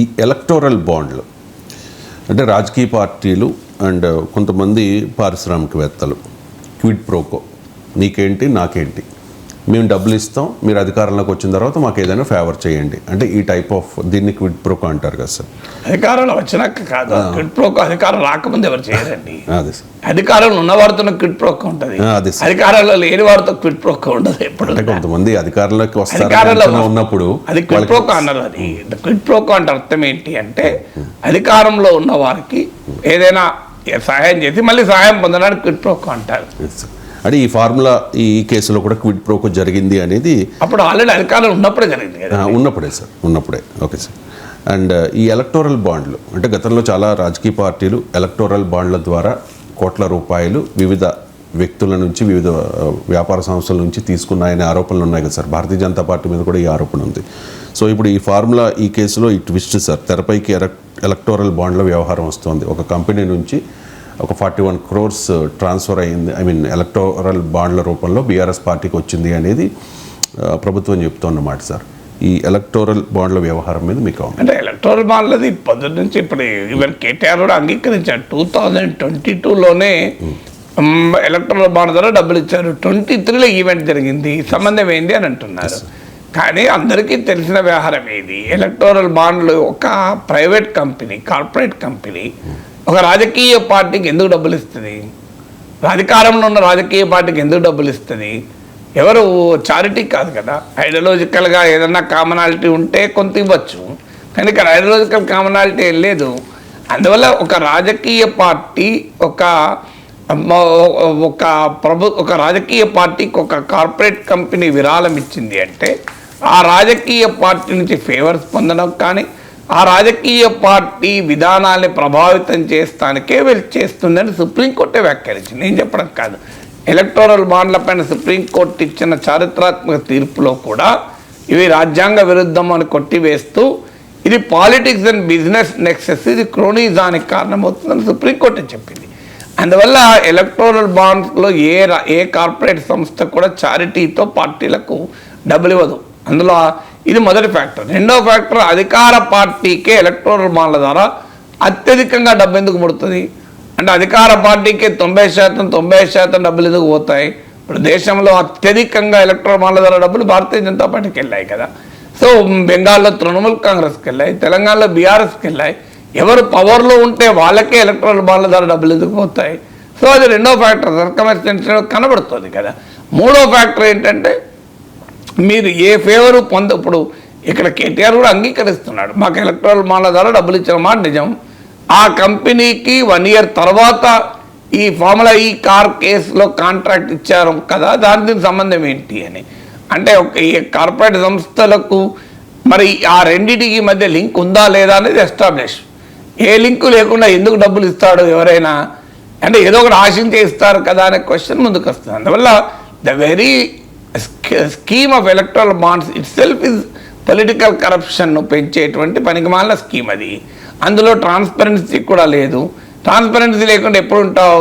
ఈ ఎలక్టోరల్ బాండ్లు అంటే రాజకీయ పార్టీలు అండ్ కొంతమంది పారిశ్రామికవేత్తలు క్విడ్ ప్రోకో నీకేంటి నాకేంటి? మేము డబ్బులు ఇస్తాం మీరు అధికారంలోకి వచ్చిన తర్వాత మాకు ఏదైనా ఫేవర్ చేయండి. అంటే ఈ టైప్ ఆఫ్ దీన్ని క్విడ్ ప్రోకో అంటారు కదా సార్. అధికారంలో వచ్చినాక కాదు క్విట్ ప్రోకో అధికారం రాకముందు ఎవరు చేయరండి. అదే సార్. అధికారంలో ఉన్న వారితో క్విట్ ప్రోకో ఉంటుంది. అదే సార్. అధికారంలో లేని వారితో క్విట్ ప్రోకో ఉండదు ఎప్పుడు. అంటే కొంతమంది అధికారంలోకి వస్తారు ఉన్నప్పుడు అది క్విట్ ప్రోకో అన్నారు అది. క్విట్ ప్రోకో అంటే అర్థం ఏంటి అంటే అధికారంలో ఉన్న వారికి ఏదైనా సహాయం చేసి మళ్ళీ సహాయం పొందడానికి క్విట్ ప్రోకో అంటారు. అంటే ఈ ఫార్ములా ఈ కేసులో కూడా క్విడ్ ప్రోకో జరిగింది అనేది అప్పుడు ఆల్రెడీ అధికారం ఉన్నప్పుడే జరిగింది ఉన్నప్పుడే సార్ ఉన్నప్పుడే. Okay sir. అండ్ ఈ ఎలక్టోరల్ బాండ్లు అంటే గతంలో చాలా రాజకీయ పార్టీలు ఎలక్టోరల్ బాండ్ల ద్వారా కోట్ల రూపాయలు వివిధ వ్యక్తుల నుంచి వివిధ వ్యాపార సంస్థల నుంచి తీసుకున్నాయనే ఆరోపణలు ఉన్నాయి కదా సార్. భారతీయ జనతా పార్టీ మీద కూడా ఈ ఆరోపణ ఉంది. సో ఇప్పుడు ఈ ఫార్ములా ఈ కేసులో ఈ ట్విస్ట్ సార్. తెరపైకి ఎలక్టోరల్ బాండ్ల వ్యవహారం వస్తుంది. ఒక కంపెనీ నుంచి ఒక ఫార్టీ వన్ క్రోర్స్ ట్రాన్స్ఫర్ అయింది. ఐ మీన్ ఎలక్టోరల్ బాండ్ల రూపంలో బీఆర్ఎస్ పార్టీకి వచ్చింది అనేది ఆ, ప్రభుత్వం చెప్తున్నమాట సార్ ఈ ఎలక్టోరల్ బాండ్ల వ్యవహారం మీద మీకు. అంటే ఎలక్టోరల్ బాండ్లది పొద్దున్న నుంచి ఇప్పుడు ఈవెన్ కేటీఆర్ కూడా అంగీకరించారు టూ థౌజండ్ ట్వంటీ టూలోనే ఎలక్టోరల్ బాండ్ ద్వారా డబ్బులు ఇచ్చారు. ట్వంటీ త్రీలో ఈవెంట్ జరిగింది సంబంధం ఏంది అని అంటున్నారు. కానీ అందరికీ తెలిసిన వ్యవహారం ఏది? ఎలక్టోరల్ బాండ్లు ఒక ప్రైవేట్ కంపెనీ కార్పొరేట్ కంపెనీ ఒక రాజకీయ పార్టీకి ఎందుకు డబ్బులు ఇస్తుంది? అధికారంలో ఉన్న రాజకీయ పార్టీకి ఎందుకు డబ్బులు ఇస్తుంది? ఎవరు చారిటీ కాదు కదా. ఐడియాలజికల్గా ఏదన్నా కామనాలిటీ ఉంటే కొంత ఇవ్వచ్చు. కానీ ఇక్కడ ఐడియాలజికల్ కామనాలిటీ ఏం లేదు. అందువల్ల ఒక రాజకీయ పార్టీ ఒక ఒక ప్రభు ఒక రాజకీయ పార్టీకి ఒక కార్పొరేట్ కంపెనీ విరాళం ఇచ్చింది అంటే ఆ రాజకీయ పార్టీ నుంచి ఫేవర్స్ పొందడం కానీ ఆ రాజకీయ పార్టీ విధానాల్ని ప్రభావితం చేస్తానికే వెళ్ళి చేస్తుందని సుప్రీంకోర్టే వ్యాఖ్యానించింది. నేను చెప్పడం కాదు. ఎలక్టోరల్ బాండ్ల పైన సుప్రీంకోర్టు ఇచ్చిన చారిత్రాత్మక తీర్పులో కూడా ఇవి రాజ్యాంగ విరుద్ధం అని కొట్టివేస్తూ ఇది పాలిటిక్స్ అండ్ బిజినెస్ నెక్సెస్ ఇది క్రోనిజానికి కారణమవుతుందని సుప్రీంకోర్టు చెప్పింది. అందువల్ల ఎలక్టోరల్ బాండ్స్లో ఏ ఏ కార్పొరేట్ సంస్థ కూడా చారిటీతో పార్టీలకు డబ్బులు ఇవ్వదు. అందులో ఇది మొదటి ఫ్యాక్టర్. రెండో ఫ్యాక్టర్ అధికార పార్టీకే ఎలక్టోరల్ బాండ్ల ద్వారా అత్యధికంగా డబ్బు ఎందుకు ముడుతుంది? అంటే అధికార పార్టీకి తొంభై శాతం తొంభై శాతం డబ్బులు ఎందుకు పోతాయి? ఇప్పుడు దేశంలో అత్యధికంగా ఎలక్ట్రల్ బాండ్ల ద్వారా డబ్బులు భారతీయ జనతా పార్టీకి వెళ్ళాయి కదా. సో బెంగాల్లో తృణమూల్ కాంగ్రెస్కి వెళ్ళాయి తెలంగాణలో బీఆర్ఎస్కి వెళ్ళాయి. ఎవరు పవర్లో ఉంటే వాళ్ళకే ఎలక్ట్రల్ బాండ్ల ద్వారా డబ్బులు ఎందుకు పోతాయి? సో అది రెండో ఫ్యాక్టర్ సర్కమెస్టెన్షన్ కనబడుతుంది కదా. మూడో ఫ్యాక్టర్ ఏంటంటే మీరు ఏ ఫేవరు పొంద ఇప్పుడు ఇక్కడ కేటీఆర్ కూడా అంగీకరిస్తున్నాడు. మాకు ఎలక్ట్రల్ మాల ద్వారా డబ్బులు ఇచ్చిన మాట నిజం. ఆ కంపెనీకి వన్ ఇయర్ తర్వాత ఈ ఫార్ములా ఈ కార్ కేసులో కాంట్రాక్ట్ ఇచ్చారు కదా దానికి సంబంధం ఏంటి అని. అంటే ఒక కార్పొరేట్ సంస్థలకు మరి ఆ రెండింటికి మధ్య లింక్ ఉందా లేదా అనేది ఎస్టాబ్లిష్ ఏ లింకు లేకుండా ఎందుకు డబ్బులు ఇస్తాడు ఎవరైనా? అంటే ఏదో ఒకటి ఆశించే ఇస్తారు కదా అనే క్వశ్చన్ ముందుకు వస్తుంది అందువల్ల the very scheme of electoral bonds itself is political కరప్షన్ను పెంచేటువంటి పనికిమాలిన స్కీమ్ అది. అందులో ట్రాన్స్పరెన్సీ కూడా లేదు. ట్రాన్స్పరెన్సీ లేకుండా ఎప్పుడు ఉంటావు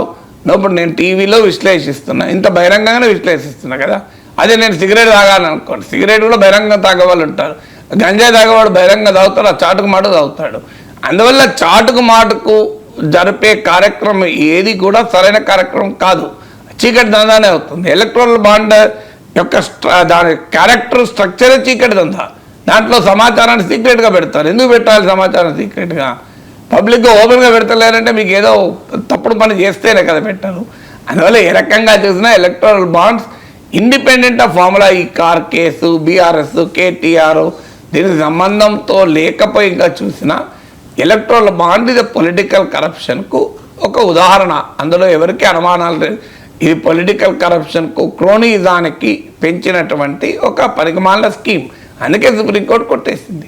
నువ్వు ఇప్పుడు నేను టీవీలో విశ్లేషిస్తున్నా. ఇంత బహిరంగంగానే విశ్లేషిస్తున్నా కదా. అదే నేను సిగరెట్ తాగాలనుకోండి సిగరెట్ కూడా బహిరంగంగా తాగేవాళ్ళు ఉంటారు. గంజాయి తాగేవాడు బహిరంగంగా తాగుతాడు ఆ చాటుకు మాట తాగుతాడు. అందువల్ల చాటుకు మాటకు జరిపే కార్యక్రమం ఏది కూడా సరైన కార్యక్రమం కాదు. చీకటి దందానే అవుతుంది. ఎలక్ట్రానిక్ బాండ్ యొక్క దాని క్యారెక్టర్ స్ట్రక్చరే చీకటి దందా దాంట్లో సమాచారాన్ని సీక్రెట్గా పెడతారు. ఎందుకు పెట్టాలి సమాచారం సీక్రెట్గా? పబ్లిక్గా ఓపెన్గా పెడతలేరంటే మీకు ఏదో తప్పుడు పని చేస్తేనే కదా పెట్టారు. అందువల్ల ఏ రకంగా చూసినా electoral bonds independent of formula E car case BRS KTR దీనికి సంబంధంతో లేకపోయిగా చూసినా ఎలక్ట్రల్ బాండ్ ఇది పొలిటికల్ కరప్షన్కు ఒక ఉదాహరణ. అందులో ఎవరికి అనుమానాలు లేదు ఇది పొలిటికల్ కరప్షన్కు క్రోనిజానికి పెంచినటువంటి ఒక పరిగమాల స్కీమ్ అందుకే సుప్రీంకోర్టు కొట్టేసింది.